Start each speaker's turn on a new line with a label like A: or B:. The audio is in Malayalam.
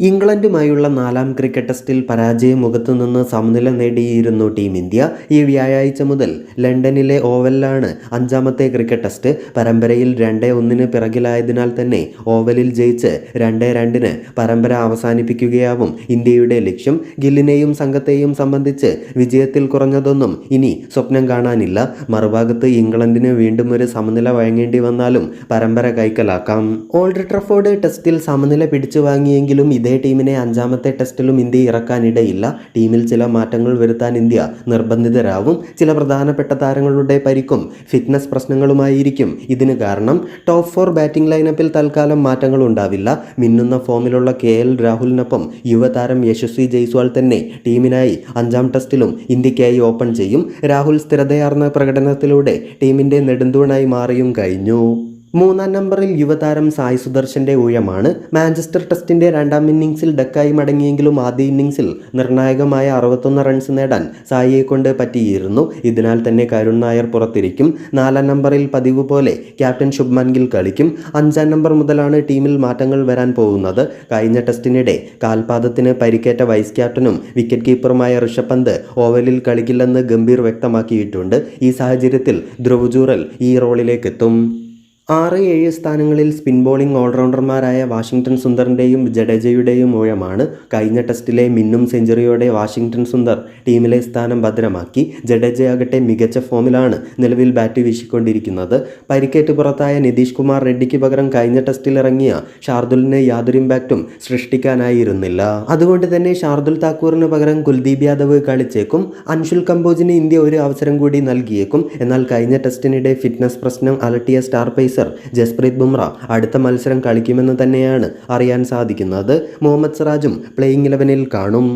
A: ഇംഗ്ലണ്ടുമായുള്ള നാലാം ക്രിക്കറ്റ് ടെസ്റ്റിൽ പരാജയം മുഖത്തുനിന്ന് സമനില നേടിയിരുന്നു ടീം ഇന്ത്യ. ഈ വ്യാഴാഴ്ച മുതൽ ലണ്ടനിലെ ഓവലിലാണ് അഞ്ചാമത്തെ ക്രിക്കറ്റ് ടെസ്റ്റ്. പരമ്പരയിൽ രണ്ടേ ഒന്നിന് പിറകിലായതിനാൽ തന്നെ ഓവലിൽ ജയിച്ച് രണ്ടേ രണ്ടിന് പരമ്പര അവസാനിപ്പിക്കുകയാവും ഇന്ത്യയുടെ ലക്ഷ്യം. ഗില്ലിനെയും സംഘത്തെയും സംബന്ധിച്ച് വിജയത്തിൽ കുറഞ്ഞതൊന്നും ഇനി സ്വപ്നം കാണാനില്ല. മറുഭാഗത്ത് ഇംഗ്ലണ്ടിന് വീണ്ടും ഒരു സമനില വഴങ്ങേണ്ടി വന്നാലും പരമ്പര കൈക്കലാക്കാം. ഓൾഡ് ട്രഫോർഡ് ടെസ്റ്റിൽ സമനില പിടിച്ചു വാങ്ങിയെങ്കിലും ഇതേ ടീമിനെ അഞ്ചാമത്തെ ടെസ്റ്റിലും ഇന്ത്യ ഇറക്കാനിടയില്ല. ടീമിൽ ചില മാറ്റങ്ങൾ വരുത്താൻ ഇന്ത്യ നിർബന്ധിതരാകും ചില പ്രധാനപ്പെട്ട താരങ്ങളുടെ പരിക്കും ഫിറ്റ്നസ് പ്രശ്നങ്ങളുമായിരിക്കും. ഇതിന് കാരണം ടോപ്പ് ഫോർ ബാറ്റിംഗ് ലൈനപ്പിൽ തൽക്കാലം മാറ്റങ്ങൾ ഉണ്ടാവില്ല. മിന്നുന്ന ഫോമിലുള്ള കെ എൽ രാഹുലിനൊപ്പം യുവതാരം യശസ്വി ജയ്സ്വാൾ തന്നെ ടീമിനായി അഞ്ചാം ടെസ്റ്റിലും ഇന്ത്യക്കായി ഓപ്പൺ ചെയ്യും. രാഹുൽ സ്ഥിരതയാർന്ന പ്രകടനത്തിലൂടെ ടീമിന്റെ നെടുന്തൂണായി മാറിയും കഴിഞ്ഞു. മൂന്നാം നമ്പറിൽ യുവതാരം സായ് സുദർശന്റെ ഊഴമാണ്. മാഞ്ചസ്റ്റർ ടെസ്റ്റിന്റെ രണ്ടാം ഇന്നിംഗ്സിൽ ഡക്കായി മടങ്ങിയെങ്കിലും ആദ്യ ഇന്നിംഗ്സിൽ നിർണായകമായ അറുപത്തൊന്ന് റൺസ് നേടാൻ സായിയെ കൊണ്ട് പറ്റിയിരുന്നു. ഇതിനാൽ തന്നെ കരുൺ നായർ പുറത്തിരിക്കും. നാലാം നമ്പറിൽ പതിവ് പോലെ ക്യാപ്റ്റൻ ശുഭ്മാൻ ഗിൽ കളിക്കും. അഞ്ചാം നമ്പർ മുതലാണ് ടീമിൽ മാറ്റങ്ങൾ വരാൻ പോകുന്നത്. കഴിഞ്ഞ ടെസ്റ്റിനിടെ കാൽപാദത്തിന് പരിക്കേറ്റ വൈസ് ക്യാപ്റ്റനും വിക്കറ്റ് കീപ്പറുമായ ഋഷഭ് പന്ത് ഓവലിൽ കളിക്കില്ലെന്ന് ഗംഭീർ വ്യക്തമാക്കിയിട്ടുണ്ട്. ഈ സാഹചര്യത്തിൽ ധ്രുവ് ജൂറൽ ഈ റോളിലേക്ക് എത്തും ആറ് ഏഴ് സ്ഥാനങ്ങളിൽ സ്പിൻ ബോളിംഗ് ഓൾറൗണ്ടർമാരായ വാഷിംഗ്ടൺ സുന്ദറിന്റെയും ജഡേജയുടെയും ഊഴമാണ് കഴിഞ്ഞ ടെസ്റ്റിലെ മിന്നും സെഞ്ചുറിയോടെ വാഷിംഗ്ടൺ സുന്ദർ ടീമിലെ സ്ഥാനം ഭദ്രമാക്കി ജഡേജയാകട്ടെ മികച്ച ഫോമിലാണ് നിലവിൽ ബാറ്റ് വീശിക്കൊണ്ടിരിക്കുന്നത്. പരിക്കേറ്റ് പുറത്തായ നിതീഷ് കുമാർ റെഡ്ഡിക്ക് പകരം കഴിഞ്ഞ ടെസ്റ്റിൽ ഇറങ്ങിയ ഷാർദുലിന് യാതൊരു ഇമ്പാക്റ്റും സൃഷ്ടിക്കാനായിരുന്നില്ല. അതുകൊണ്ട് തന്നെ ഷാർദുൽ താക്കൂറിന് പകരം കുൽദീപ് യാദവ് കളിച്ചേക്കും. അൻഷുൽ കമ്പോജിന് ഇന്ത്യ ഒരു അവസരം കൂടി നൽകിയേക്കും. എന്നാൽ കഴിഞ്ഞ ടെസ്റ്റിനിടെ ഫിറ്റ്നസ് പ്രശ്നം അലട്ടിയ സ്റ്റാർ പേസർ ജസ്പ്രീത് ബുംറ അടുത്ത മത്സരം കളിക്കുമെന്ന് തന്നെയാണ് അറിയാൻ സാധിക്കുന്നത്. മുഹമ്മദ് സിറാജും പ്ലേയിങ് ഇലവനിൽ കാണും.